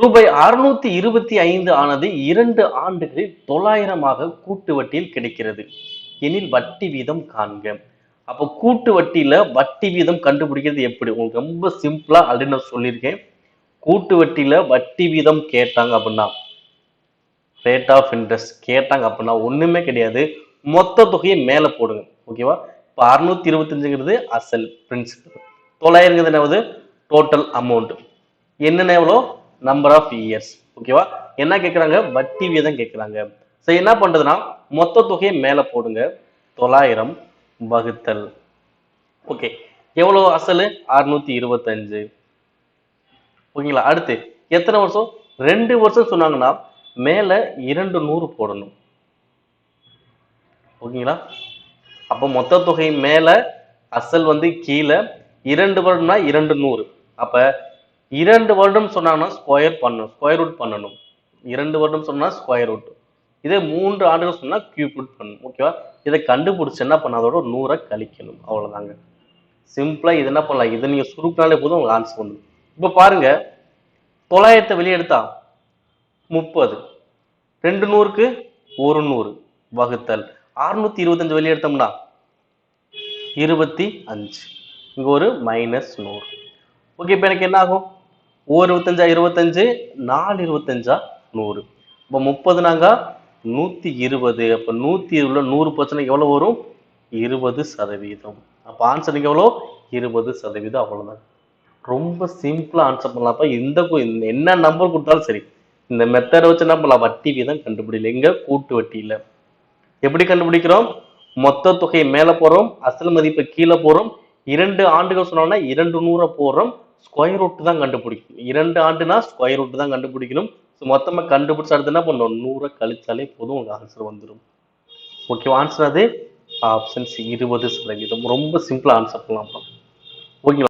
ரூபாய் அறுநூத்தி இருபத்தி ஐந்து ஆனது இரண்டு ஆண்டுகளில் தொள்ளாயிரமாக கூட்டு வட்டியில் கிடைக்கிறது. எனில் வட்டி வீதம் காண்க. அப்போ கூட்டு வட்டியில வட்டி வீதம் கண்டுபிடிக்கிறது எப்படி? உங்களுக்கு ரொம்ப சிம்பிளா அப்படின்னு நான் சொல்லியிருக்கேன். கூட்டு வட்டியில வட்டி வீதம் கேட்டாங்க அப்படின்னா ரேட் ஆஃப் இன்ட்ரெஸ்ட் கேட்டாங்க அப்படின்னா ஒண்ணுமே கிடையாது. மொத்த தொகையை மேல போடுங்க. ஓகேவா இப்போ அறுநூத்தி இருபத்தஞ்சுங்கிறது அசல் பிரின்சிபல் தொள்ளாயிரங்கிறது என்னவது டோட்டல் அமௌண்ட் என்னென்ன எவ்வளோ? நம்பர் ஆஃப் இயர்ஸ் ஓகேவா என்ன கேட்குறாங்க வட்டி வீதம் கேட்குறாங்க ஸோ என்ன பண்றதுன்னா மொத்த தொகையை மேல போடுங்க. தொள்ளாயிரம் வகுத்தல். ஓகே எவ்வளோ அசல்? அறுநூத்தி இருபத்தஞ்சு. ஓகேங்களா அடுத்து எத்தனை வருஷம்? ரெண்டு வருஷம் சொன்னாங்கன்னா மேல இரண்டு நூறு போடணும். ஓகேங்களா அப்போ மொத்த தொகை மேல அசல் வந்து கீழே இரண்டு வருடம்னா இரண்டு நூறு. அப்ப இரண்டு வருடம் சொன்னாங்கன்னா ஸ்கொயர் பண்ணணும் ஸ்கொயர் ரூட் பண்ணணும். இரண்டு வருடம் சொன்னால் ஸ்கொயர் ரூட் இதே மூன்று ஆண்டுகள் சொன்னால் கியூப் ரூட் பண்ணணும் ஓகேவா இதை கண்டுபிடிச்சி என்ன பண்ண அதோட நூறை கழிக்கணும். அவ்வளோதாங்க சிம்பிளாக இது என்ன பண்ணலாம்? இதை நீங்கள் சுருக்கினாலே போதும் உங்களுக்கு ஆன்சர் வந்துடும். இப்போ பாருங்க. தொள்ளாயிரத்தை வெளியே எடுத்தா முப்பது. ரெண்டு நூறுக்கு ஒரு நூறு. வகுத்தல். அறுநூத்தி இருபத்தஞ்சு வெளியே எடுத்தோம்னா இருபத்தி அஞ்சு. இங்கே ஒரு மைனஸ் நூறு. ஓகே இப்போ எனக்கு என்ன ஆகும்? ஓர் இருபத்தஞ்சா இருபத்தஞ்சு நாலு இருபத்தஞ்சா நூறு. இப்போ முப்பது நாங்க இருபது. அப்போ நூற்றி இருபதுல நூறு பர்சன்ட் எவ்வளோ வரும்? இருபது சதவீதம். அப்போ ஆன்சர் எவ்வளோ இருபது சதவீதம். அவ்வளோதான் ரொம்ப சிம்பிளாக ஆன்சர் பண்ணலாம்ப்பா இந்த இந்த என்ன நம்பர் கொடுத்தாலும் சரி இந்த மெத்தடை வச்சு என்ன பண்ணலாம்? வட்டி வீதம் கண்டுபிடிக்கல. எங்கே? கூட்டு வட்டியில். எப்படி கண்டுபிடிக்கிறோம்? மொத்த தொகையை மேலே போகிறோம் அசல் மதிப்பை கீழே போகிறோம் இரண்டு ஆண்டுகள் சொன்னோம்னா இரண்டு நூறை போடுறோம். ஸ்கொயர் ரூட் தான் கண்டுபிடிக்கணும். இரண்டு ஆண்டுனா ஸ்கொயர் ரூட் தான் கண்டுபிடிக்கணும். ஸோ மொத்தமா கண்டுபிடிச்ச அடுத்து என்ன பண்ணணும் நூறை கழிச்சாலே போதும் உங்க ஆன்சர் வந்துடும் ஓகேவா ஆன்சர் அது ஆப்ஷன்ஸ் இருபது சதவீதம். ரொம்ப சிம்பிளா ஆன்சர் பண்ணலாம். ஓகே